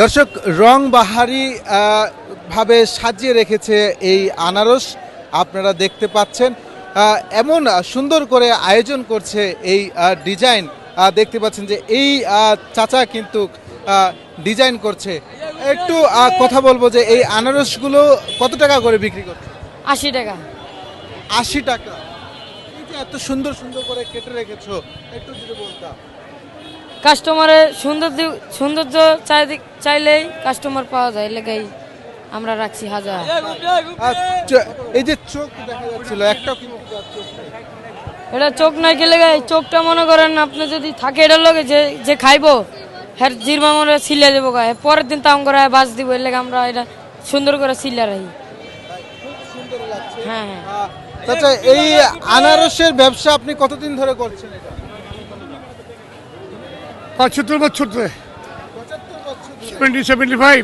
দর্শক রং বাহারি ভাবে সাজিয়ে রেখেছে এই আনারস। আপনারা দেখতে পাচ্ছেন এমন সুন্দর করে আয়োজন করছে এই ডিজাইন। দেখতে পাচ্ছেন যে এই চাচা কিন্তু ডিজাইন করছে। একটু কথা বলব যে এই আনারসগুলো কত টাকা করে বিক্রি করছে? আশি টাকা। আশি টাকা। এই যে এত সুন্দর সুন্দর করে কেটে রেখেছো একটু যদি বলতাম। কাস্টমারের সৌন্দর্য সৌন্দর্য চাইদি- চাইলেই কাস্টমার পাওয়া যায় লেগেই আমরা রাখছি হাজার। এই যে চোখ দেখা যাচ্ছিল একটা। এটা চোখ নাই গেলে এই চোখটা মনে করেন আপনি যদি থাকে এটার লগে যে যে খাইবো হ্যাঁ জিরবা মনে সিলে দেবো গায়ে পরের দিন তাম করে বাস দিব এর লেগে আমরা এটা সুন্দর করে সিলে রাখি। হ্যাঁ হ্যাঁ। আহ, চাচা এই আনারসের ব্যবসা আপনি কতদিন ধরে করছেন পঁচাত্তর বছর সেভেন্টি সেভেন্টি ফাইভ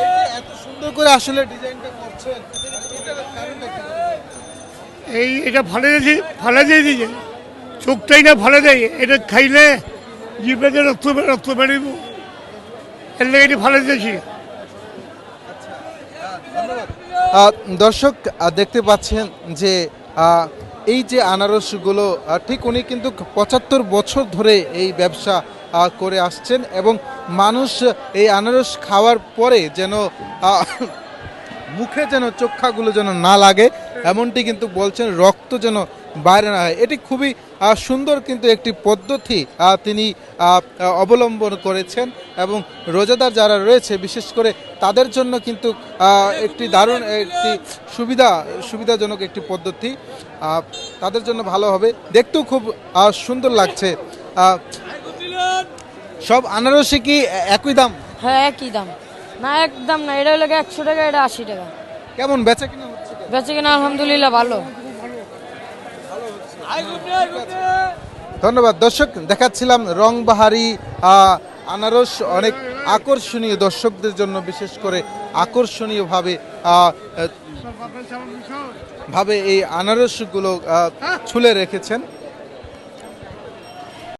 এই এত সুন্দর করে আসলে ডিজাইনটা করছেন? এই এটা ভালো দিয়েছি ভালো দিয়ে দিয়েছে চোখটাই না ভালো দেয়। এটা খাইলে জিভে রক্ত রক্ত বেরিব এর লেগে এটি ভালো দিয়েছি আহ, দর্শক দেখতে পাচ্ছেন যে এই যে আনারসগুলো ঠিক উনি কিন্তু পঁচাত্তর বছর ধরে এই ব্যবসা করে আসছেন এবং মানুষ এই আনারস খাওয়ার পরে যেন মুখে যেন চক্ষাগুলো যেন না লাগে, এমনটি কিন্তু বলছেন, রক্ত যেন বাইরে না হয়। এটি খুবই সুন্দর কিন্তু একটি পদ্ধতি তিনি অবলম্বন করেছেন এবং রোজাদার যারা রয়েছে বিশেষ করে তাদের জন্য কিন্তু একটি দারুণ একটি সুবিধা সুবিধাজনক একটি পদ্ধতি তাদের জন্য ভালো হবে। দেখতেও খুব সুন্দর লাগছে সব আনারসে কি একই দাম? হ্যাঁ একই দাম। না একদম না এটা হলো একশো টাকা এটা আশি টাকা। কেমন বেচা কিনা বেঁচে কিনা আলহামদুলিল্লাহ ভালো। ধন্যবাদ। দর্শক, দেখাচ্ছিলাম রংবাহারি বাহারি আনারস, অনেক আকর্ষণীয় দর্শকদের জন্য বিশেষ করে আকর্ষণীয়ভাবে ভাবে এই আনারসগুলো ছুলে রেখেছেন।